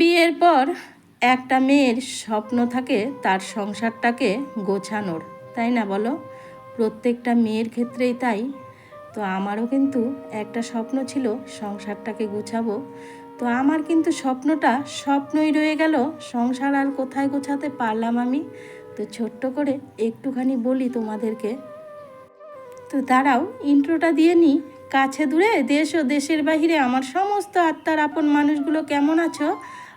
বিয়ের পর একটা মেয়ের স্বপ্ন থাকে তার সংসারটাকে গোছানোর, তাই না বলো? প্রত্যেকটা মেয়ের ক্ষেত্রেই তাই। তো আমারও কিন্তু একটা স্বপ্ন ছিল সংসারটাকে গুছাবো। তো আমার কিন্তু স্বপ্নটা স্বপ্নই রয়ে গেল, সংসার আর কোথায় গোছাতে পারলাম আমি? তো ছোট্ট করে একটুখানি বলি তোমাদেরকে। তো দাঁড়াও, ইন্ট্রোটা দিয়ে নিই। কাছে দূরে, দেশ ও দেশের বাহিরে আমার সমস্ত আত্মার আপন মানুষগুলো কেমন আছো?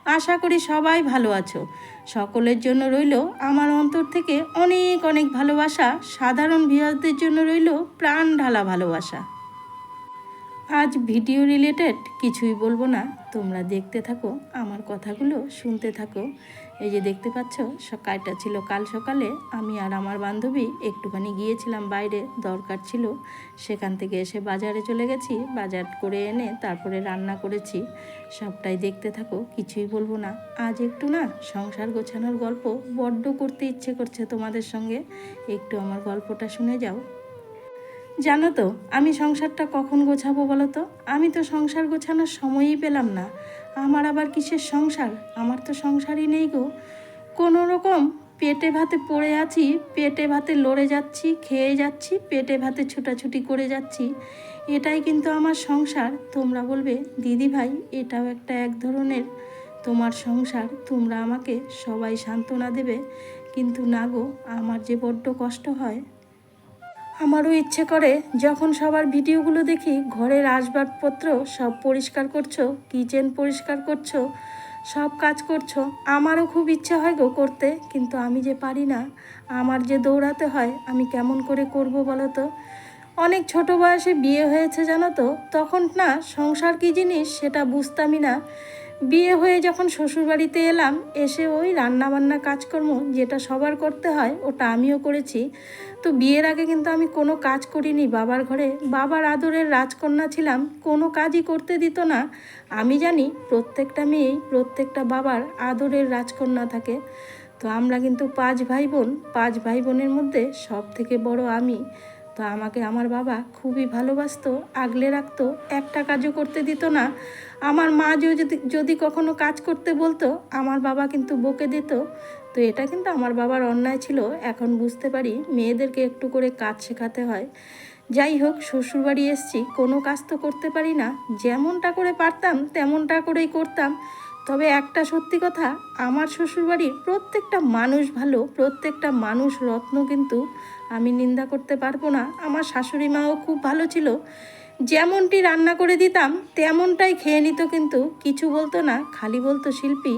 আশা করি সবাই ভালো আছো। সকলের জন্য রইল আমার অন্তর থেকে অনেক অনেক ভালোবাসা, সাধারণ ভিউয়ারদের জন্য রইল প্রাণ ঢালা ভালোবাসা। আজ ভিডিও রিলেটেড কিছুই বলব না, তোমরা দেখতে থাকো, আমার কথাগুলো শুনতে থাকো। এই যে দেখতে পাচ্ছ, সকালটা ছিল কাল সকালে। আমি আর আমার বান্ধবী একটুখানি গিয়েছিলাম বাইরে, দরকার ছিল। সেখান থেকে এসে বাজারে চলে গেছি। বাজার করে এনে তারপরে রান্না করেছি। সবটাই দেখতে থাকো, কিছুই বলব না। আজ একটু না সংসার গোছানোর গল্প বড্ড করতে ইচ্ছে করছে তোমাদের সঙ্গে। একটু আমার গল্পটা শুনে যাও। জানো তো, আমি সংসারটা কখন গোছাবো বলো তো? আমি তো সংসার গোছানোর সময়ই পেলাম না। আমার আবার কিসের সংসার? আমার তো সংসারই নেই গো। কোনো রকম পেটে ভাতে পড়ে আছি, পেটে ভাতে লড়ে যাচ্ছি, খেয়ে যাচ্ছি, পেটে ভাতে ছুটাছুটি করে যাচ্ছি। এটাই কিন্তু আমার সংসার। তোমরা বলবে, দিদি ভাই, এটাও একটা এক ধরনের তোমার সংসার। তোমরা আমাকে সবাই সান্ত্বনা দেবে। কিন্তু না গো, আমার যে বড্ড কষ্ট হয় আমারও ইচ্ছে করে, যখন সবার ভিডিওগুলো দেখি, ঘরের আসবাবপত্র সব পরিষ্কার করছ, কিচেন পরিষ্কার করছ, সব কাজ করছ, আমারও খুব ইচ্ছে হয় গো করতে, কিন্তু আমি যে পারি না, আমার যে দৌড়াতে হয়, আমি কেমন করে করব বলো তো? অনেক ছোট বয়সে বিয়ে হয়েছে জানো তো, তখন না সংসার কী জিনিস সেটা বুঝতামই না। বিয়ে হয়ে যখন শ্বশুরবাড়িতে এলাম, এসে ওই রান্নাবান্না কাজকর্ম যেটা সবার করতে হয়, ওটা আমিও করেছি। তো বিয়ের আগে কিন্তু আমি কোনো কাজ করিনি বাবার ঘরে। বাবার আদরের রাজকন্যা ছিলাম, কোনো কাজই করতে দিত না। আমি জানি প্রত্যেকটা মেয়েই প্রত্যেকটা বাবার আদরের রাজকন্যা থাকে। তো আমরা কিন্তু পাঁচ ভাই বোন, পাঁচ ভাই বোনের মধ্যে সব থেকে বড় আমি। তো আমাকে আমার বাবা খুবই ভালোবাসতো, আগলে রাখতো, একটা কাজও করতে দিত না। আমার মা যদি যদি কখনো কাজ করতে বলতো, আমার বাবা কিন্তু বকে দিত। তো এটা কিন্তু আমার বাবার অন্যায় ছিল। এখন বুঝতে পারি মেয়েদেরকে একটু করে কাজ শেখাতে হয়। যাই হোক, শ্বশুরবাড়ি এসছি, কোনো কাজ তো করতে পারি না। যেমনটা করে পারতাম, তেমনটা করেই করতাম। তবে একটা সত্যি কথা, আমার শ্বশুরবাড়ির প্রত্যেকটা মানুষ ভালো, প্রত্যেকটা মানুষ রত্ন কিন্তু আমি নিন্দা করতে পারব না। আমার শাশুড়ি মাও খুব ভালো ছিল। যেমনটি রান্না করে দিতাম, তেমনটাই খেয়ে নিত কিন্তু। কিছু বলতো না, খালি বলতো, শিল্পী,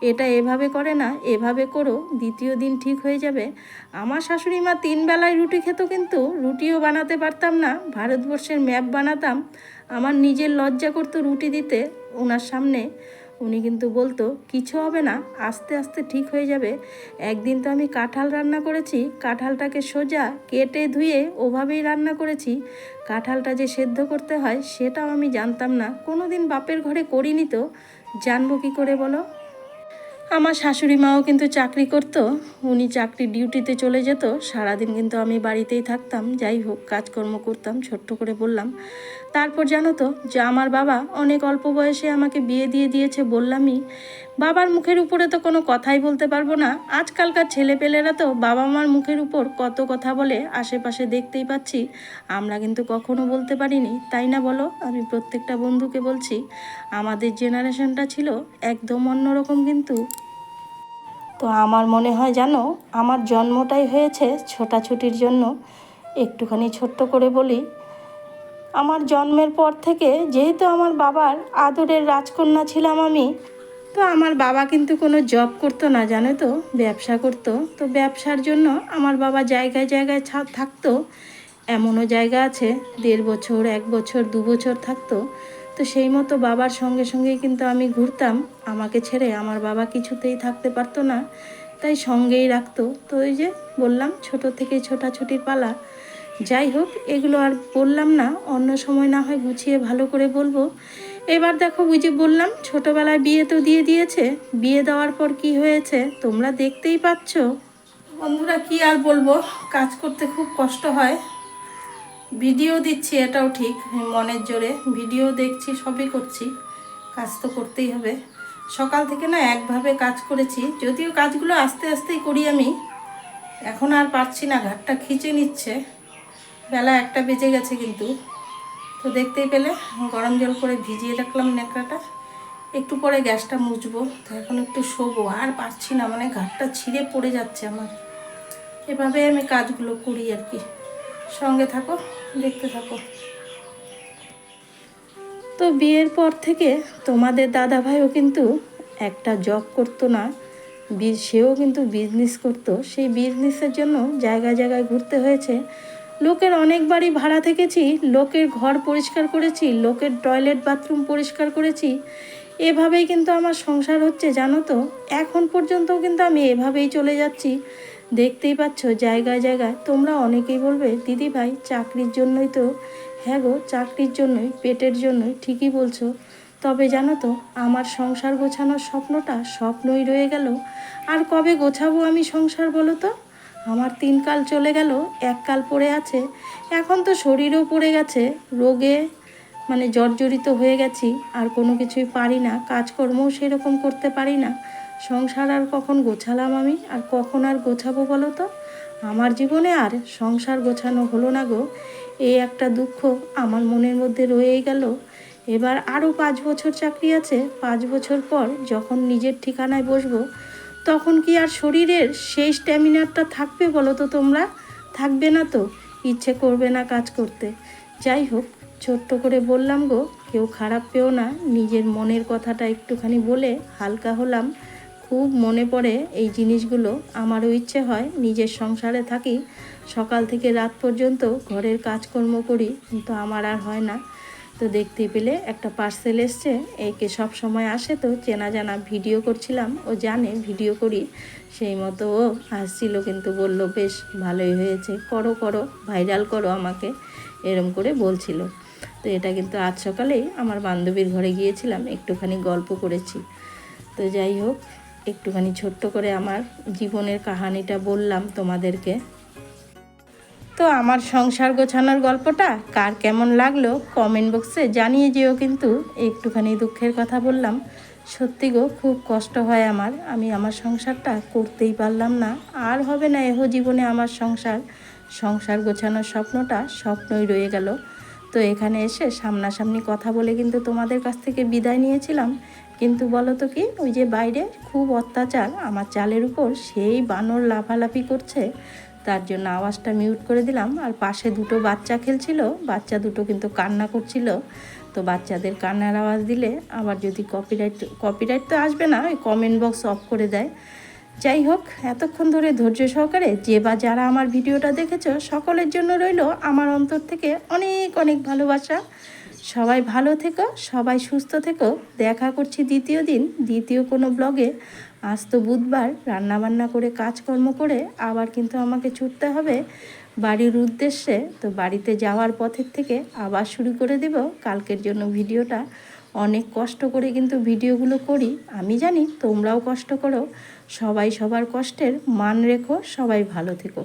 এটা এভাবে করে না, এভাবে করো, দ্বিতীয় দিন ঠিক হয়ে যাবে। আমার শাশুড়ি মা তিন বেলায় রুটি খেত কিন্তু, রুটিও বানাতে পারতাম না। ভারতবর্ষের ম্যাপ বানাতাম। আমার নিজের লজ্জা করতো রুটি দিতে, ওনার সামনে। উনি কিন্তু বলতো, কিছু হবে না, আস্তে আস্তে ঠিক হয়ে যাবে। একদিন তো আমি কাঁঠাল রান্না করেছি, কাঁঠালটাকে সোজা কেটে ধুয়ে ওভাবেই রান্না করেছি। কাঁঠালটা যে সেদ্ধ করতে হয়, সেটাও আমি জানতাম না। কোনো দিন বাপের ঘরে করিনি তো। জানব কী করে বলো? আমার শাশুড়ি মাও কিন্তু চাকরি করত, উনি চাকরি ডিউটিতে চলে যেত, সারাদিন কিন্তু আমি বাড়িতেই থাকতাম, যাই হোক, কাজকর্ম করতাম, ছোট্ট করে বললাম। তারপর জানো তো, যে আমার বাবা অনেক অল্প বয়সে আমাকে বিয়ে দিয়ে দিয়েছে বললামই বাবার মুখের উপরে তো কোনো কথাই বলতে পারব না। আজকালকার ছেলেপেলেরা তো বাবা মার মুখের উপর কত কথা বলে আশেপাশে দেখতেই পাচ্ছি। আমরা কিন্তু কখনো বলতে পারিনি, তাই না বলো? আমি প্রত্যেকটা বন্ধুকে বলছি, আমাদের জেনারেশনটা ছিল একদম অন্যরকম কিন্তু। তো আমার মনে হয় জানো, আমার জন্মটাই হয়েছে ছোটাছুটির জন্য। একটুখানি ছোট্ট করে বলি, আমার জন্মের পর থেকে যেহেতু আমার বাবার আদরের রাজকন্যা ছিলাম আমি তো আমার বাবা কিন্তু কোনো জব করতো না, জানো তো, ব্যবসা করতো। তো ব্যবসার জন্য আমার বাবা জায়গায় জায়গায় থাকতো। এমনও জায়গা আছে, দেড় বছর, এক বছর, দু বছর থাকতো। তো সেই মতো বাবার সঙ্গে সঙ্গেই কিন্তু আমি ঘুরতাম। আমাকে ছেড়ে আমার বাবা কিছুতেই থাকতে পারতো না, তাই সঙ্গেই রাখতো। তো ওই যে বললাম, ছোট থেকেই ছোটাছুটির পালা। যাই হোক, এগুলো আর বললাম না, অন্য সময় না হয় গুছিয়ে ভালো করে বলব। এবার দেখো ওই যে বললাম, ছোটোবেলায় বিয়ে তো দিয়ে দিয়েছে। বিয়ে দেওয়ার পর কি হয়েছে তোমরা দেখতেই পাচ্ছ। বন্ধুরা, কি আর বলব, কাজ করতে খুব কষ্ট হয়। ভিডিও দিচ্ছি, এটাও ঠিক, মনের জোরে। ভিডিও দেখছি, সবই করছি। কাজ তো করতেই হবে। সকাল থেকে না একভাবে কাজ করেছি, যদিও কাজগুলো আস্তে আস্তেই করি আমি। এখন আর পারছি না, ঘাটটা খিচে নিচ্ছে। বেলা একটা বেজে গেছে কিন্তু। তো দেখতেই পেলে, গরম জল করে ভিজিয়ে রাখলাম ন্যাকড়াটা। একটু পরে গ্যাসটা মুছবো, তো এখন একটু শোবো, আর পারছি না মানে ঘাটটা ছিঁড়ে পড়ে যাচ্ছে আমার। এভাবে আমি কাজগুলো করি আর কি। সঙ্গে থাকো, দেখতে থাকো। তো বিয়ের পর থেকে তোমাদের দাদা ভাইও কিন্তু একটা জব করতো না সেও কিন্তু বিজনেস করতো। সেই বিজনেসের জন্য জায়গায় জায়গায় ঘুরতে হয়েছে। লোকের অনেক বাড়ি ভাড়া থেকেছি, লোকের ঘর পরিষ্কার করেছি, লোকের টয়লেট বাথরুম পরিষ্কার করেছি। এভাবেই কিন্তু আমার সংসার হচ্ছে, জানো তো? এখন পর্যন্ত কিন্তু আমি এভাবেই চলে যাচ্ছি। দেখতেই পাচ্ছ, জায়গায় জায়গায়। তোমরা অনেকেই বলবে, দিদি ভাই, চাকরির জন্যই তো হ্যাঁ গো, চাকরির জন্যই, পেটের জন্যই, ঠিকই বলছো। তবে জানো তো, আমার সংসার গোছানোর স্বপ্নটা স্বপ্নই রয়ে গেল। আর কবে গোছাবো আমি সংসার বলো তো? আমার তিন কাল চলে গেল, এক কাল পড়ে আছে। এখন তো শরীরও পড়ে গেছে, রোগে মানে জর্জরিত হয়ে গেছি, আর কোনো কিছুই পারি না, কাজকর্মও সেরকম করতে পারি না। সংসার আর কখন গোছালাম আমি? আর কখন আর গোছাবো বলো তো? আমার জীবনে আর সংসার গোছানো হলো না গো। এই একটা দুঃখ আমার মনের মধ্যে রয়েই গেল। এবার আরও পাঁচ বছর চাকরি আছে, পাঁচ বছর পর যখন নিজের ঠিকানায় বসবো তখন কি আর শরীরের সেই স্ট্যামিনারটা থাকবে বলো তো তোমরা? থাকবে না তো, ইচ্ছে করবে না কাজ করতে। যাই হোক, ছোট্ট করে বললাম গো, কেউ খারাপ পেও না, নিজের মনের কথাটা একটুখানি বলে হালকা হলাম। খুব মনে পড়ে এই জিনিসগুলো, আমারও ইচ্ছে হয় নিজের সংসারে থাকি, সকাল থেকে রাত পর্যন্ত ঘরের কাজকর্ম করি, কিন্তু আমার আর হয় না। তো দেখতে পেলে একটা পার্সেল এসছে। একে সব সময় আসে তো চেনা জানা ভিডিও করছিলাম, ও জানে ভিডিও করি। সেই মতো ও হাসছিল কিন্তু বলল, বেশ, ভালোই হয়েছে। করো করো ভাইরাল করো আমাকে। এরম করে বলছিল। তো এটা কিন্তু আজ সকালেই আমার বান্ধবীর ঘরে গিয়েছিলাম, একটুখানি গল্প করেছি। তো যাই হোক, একটুখানি ছোট্ট করে আমার জীবনের কাহানিটা বললাম তোমাদেরকে। তো আমার সংসার গোছানোর গল্পটা কার কেমন লাগল কমেন্ট বক্সে জানিয়ে যেও কিন্তু। একটুখানি দুঃখের কথা বললাম। সত্যি গো, খুব কষ্ট হয় আমার। আমি আমার সংসারটা করতেই পারলাম না। আর হবে না এহ জীবনে আমার সংসার। সংসার গোছানোর স্বপ্নটা স্বপ্নই রয়ে গেল। তো এখানে এসে সামনাসামনি কথা বলে কিন্তু তোমাদের কাছ থেকে বিদায় নিয়েছিলাম। কিন্তু বলো তো কি, ওই যে বাইরে খুব অত্যাচার। আমার চালের উপর সেই বানর লাফালাফি করছে। তার জন্য আওয়াজটা মিউট করে দিলাম। আর পাশে দুটো বাচ্চা খেলছিল, বাচ্চা দুটো কিন্তু কান্না করছিল। তো বাচ্চাদের কান্নার আওয়াজ দিলে আবার যদি কপিরাইট কপিরাইট তো আসবে না, ওই কমেন্ট বক্স অফ করে দেয়। যাই হোক, এতক্ষণ ধরে ধৈর্য সহকারে যে বা যারা আমার ভিডিওটা দেখেছ, সকলের জন্য রইল আমার অন্তর থেকে অনেক অনেক ভালোবাসা। সবাই ভালো থেকো, সবাই সুস্থ থেকো। দেখা করছি দ্বিতীয় দিন, দ্বিতীয় কোনো ব্লগে আজ তো বুধবার, রান্নাবান্না করে, কাজকর্ম করে আবার কিন্তু আমাকে ছুটতে হবে বাড়ির উদ্দেশ্যে। তো বাড়িতে যাওয়ার পথের থেকে আবার শুরু করে দেব। কালকের জন্য ভিডিওটা অনেক কষ্ট করে কিন্তু ভিডিওগুলো করি। আমি জানি তোমরাও কষ্ট করো। সবাই সবার কষ্টের মান রেখো, সবাই ভালো থেকো।